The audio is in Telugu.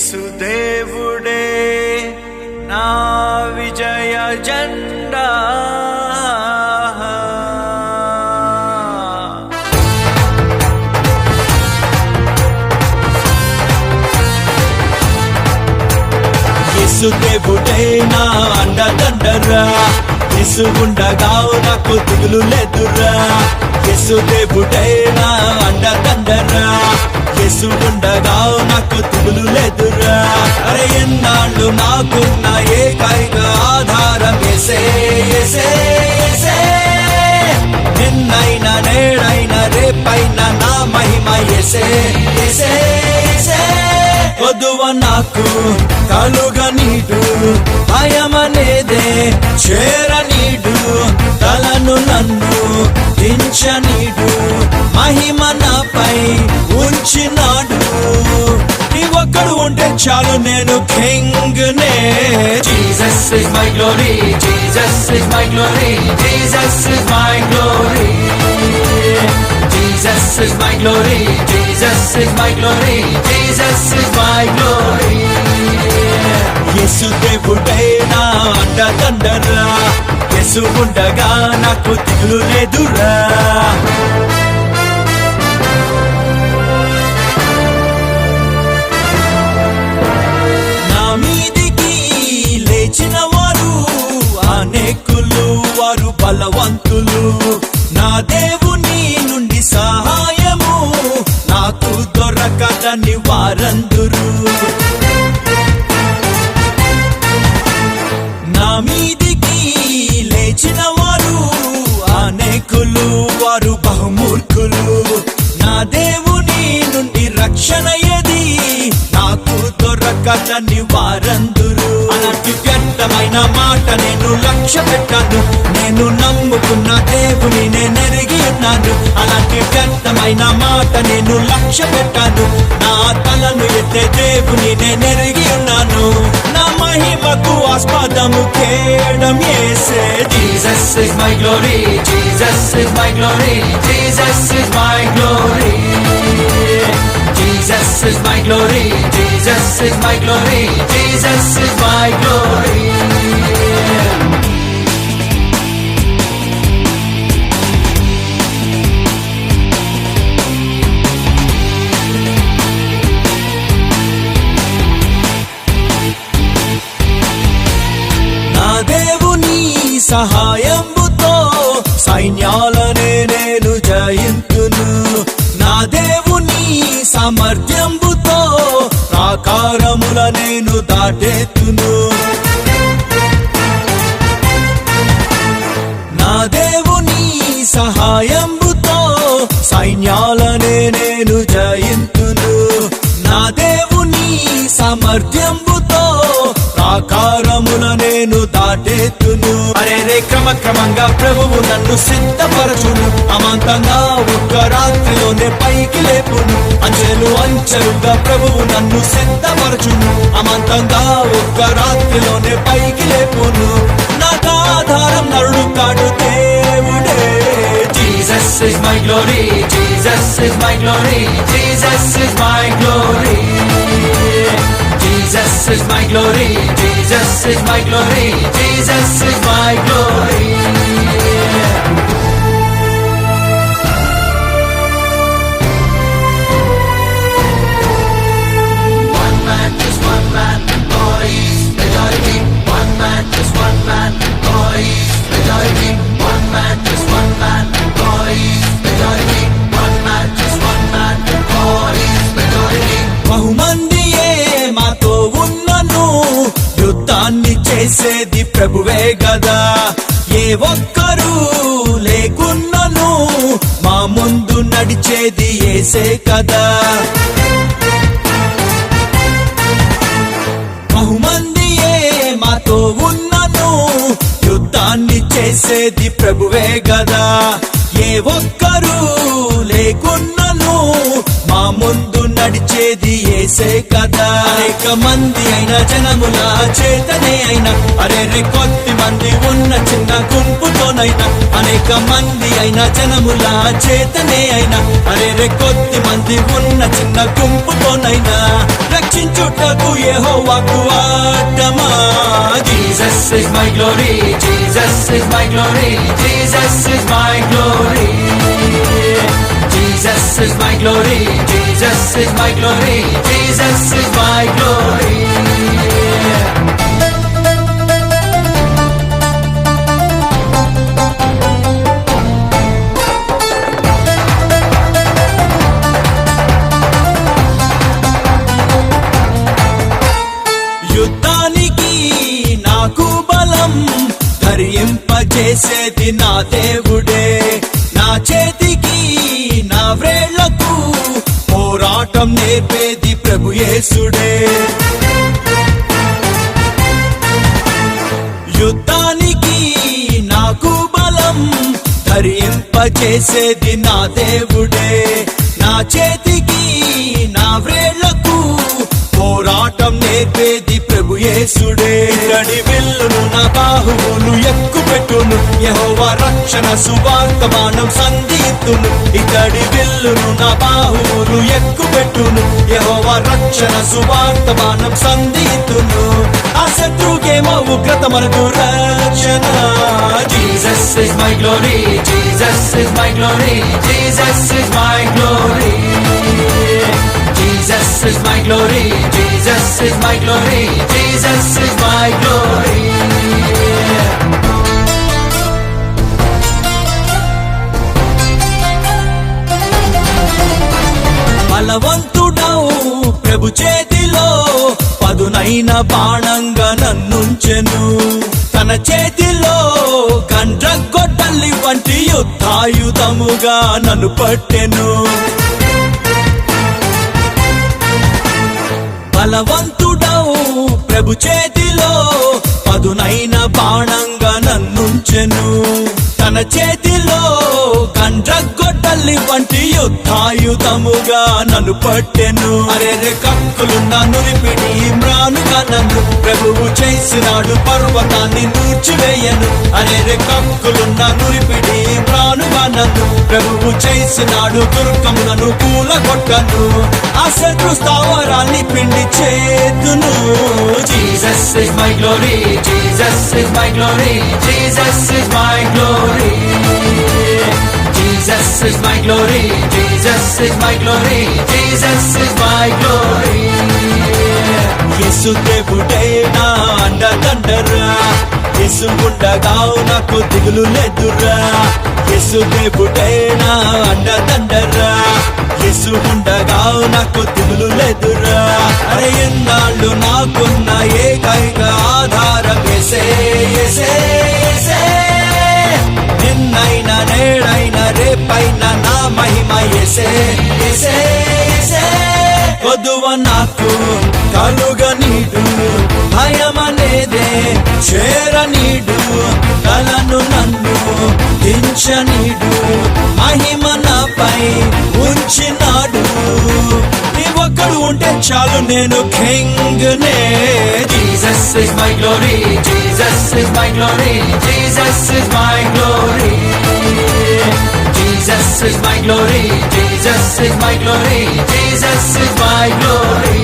యేసుదేవుడే నా విజయ జండా. యేసుదేవుడే నా అండ దండరా ఇసు ఉండగా నాకు తిగులు లేదురా. ఎసుదేవుడైనా అండ తండరా ఎసుగుండగా నాకు దిగులు లేదురా. అరే ఎన్నాళ్ళు నాకున్న ఏకైక ఆధారం ఎసే ఎసే ఎసే నిన్నైనా నేడైనా రేపైనా నా మహిమ ఎసే ఎసే ఎసే వధువ నాకు కలుగ నీటు భయమనేదే చేర ఉంచనీడు మహిమ నాపై ఉంచినాడు. ఒక్కడు ఉంటే చాలు నేను కింగ్ నే Jesus is my glory Jesus is my glory Jesus is my glory. Jesus is my glory Jesus is my glory Jesus my glory. యేసు దేవుడే నా అండదండరా యేసు ఉండగా నాకు దిగులు లేదురా. నా మీదికి లేచిన వారు అనేకులు వారు బలవంతులు. నా దేవుని నుండి సహాయము నాకు దొరకదని వారందురు. నాయకులు వారు బహుమూర్ఖులు. నా దేవుని నుండి రక్షణ ఏది? నాకు దొరకదని వారందురు అలాంటి వ్యర్థమైన మాట నేను లక్ష్య పెట్టాను నేను నమ్ముకున్న దేవుని నేను ఎరిగి ఉన్నాను అలాంటి వ్యర్థమైన మాట నేను లక్ష్య పెట్టాను నా తలను ఎత్తే దేవుని నేను ఎరిగి spadam ukierdam jese Jesus is my glory, Jesus is my glory, Jesus is my glory. Jesus is my glory, Jesus is my glory, Jesus is my glory. సహాయంబుతో సైన్యాలనే నేను జయింతును. నా దేవుని సామర్థ్యంబుతో ప్రాకారముల నేను దాటేతును. నా దేవుని సహాయంబుతో సైన్యాలనే నేను జయింతును. నా దేవుని సామర్థ్యంబుతో అరే రే క్రమక్రమంగా ప్రభువు నన్ను సిద్ధపరచును. అమాంతంగా ఒక్క రాత్రిలోనే పైకి లేపును. అంచెలు అంచెలుగా ప్రభువు నన్ను సిద్ధపరచును. అమాంతంగా ఒక్క రాత్రిలోనే పైకి లేపును. నాకు ఆధారం నరుడు కాడు దేవుడే. Jesus is my glory, Jesus is my glory, Jesus is my glory. Is my glory, Jesus is my glory, Jesus is my glory. చేసేది ప్రభువే గదా. ఏ ఒక్కరు లేకున్నను మా ముందు నడిచేది ఏసే కదా. బహుమందియే మాతో ఉన్నను యుద్ధాన్ని చేసేది ప్రభువే గదా. ఏ ఒక్క నడిచేది ఏసే కదా అనేక మంది అయిన జనముల చేతనే అయినా అరే రే కొద్ది మంది ఉన్న చిన్న గుంపుతోనైనా అనేక మంది అయిన జనముల చేతనే అయినా అరే రే కొద్ది మంది ఉన్న చిన్న గుంపుతోనైనా రక్షించుటకు దర్శించుటకు యెహోవాకు ఆటమా Jesus is my glory, Jesus is my glory, Jesus is my glory. Jesus is my glory, Jesus is my glory, Jesus is my glory. పోరాటం నేర్పేది ప్రభుయేసుడే యుద్ధానికి నాకు బలం ధరింపచేసేది నా దేవుడే. నా చేతికి నా వ్రేళ్ళకు పోరాటం నేర్పేది యేసుడే నడి వెళ్ళును నా బాహువులు ఎక్కుపెట్టును. యహోవా యెహోవా రక్షణ సువార్తమానం సంగీతును ఇతడి వెళ్ళును నా బాహువులు ఎక్కుపెట్టును. యహోవా యెహోవా రక్షణ సువార్తమానం సంగీతును ఆ శత్రుకేమో ఉగ్రత మనకు రక్షణ. Jesus is my glory, Jesus is my glory, Jesus is my glory. Jesus is my glory, Jesus is my glory, ప్రభు చేతిలో పదునైన బాణంగా నన్నుంచెను. తన చేతిలో గండ్రగొడ్డలి వంటి యుద్ధాయుధముగా నన్ను పట్టెను. బలవంతుడవు ప్రభు చేతిలో పదునైన బాణంగా నన్నుంచెను. తన చేతిలో కండ్రగొడ్డల్లి వంటి యుద్ధాయుధముగా నన్ను పట్టెను. అరే కక్కులున్న నురిపిడి ఇమ్రానుగా నన్ను ప్రభువు చేసినాడు పర్వతాన్ని నూర్చివేయను అరే కక్కులున్న నురిపిడి ప్రభువు చేసినాడు దుర్గమునను కూల కొట్టను అసలు శత్రు స్థావరాన్ని పిండి చేతును. Jesus is my glory Jesus is my glory Jesus is my glory Jesus is my glory Jesus is my glory Jesus is my glory దేవుడైనా అండ తండరా ఉండగా నాకు దిగులు లేదురా. యేసు దేవుడే నా అండదండరా యేసు ఉండగా నాకు దిగులు లేదురా. అరే ఎన్నాళ్ళు నాకున్న ఏకైక ఆధారం ఎసే ఎసే ఎసే నిన్నైనా నేడైనా రేపైనా నా మహిమ ఎసే ఎసే ఎసే కొదువ నాకు కలుగ నీడు భయమనేదే చేరనీడు కలను నన్ను దించనీడు మహిమ నాపై ఉంచినాడు. ఒక్కడు ఉంటే చాలు నేను కింగ్ నే Jesus is my glory Jesus is my glory Jesus is my glory Jesus is my glory Jesus is my glory my glory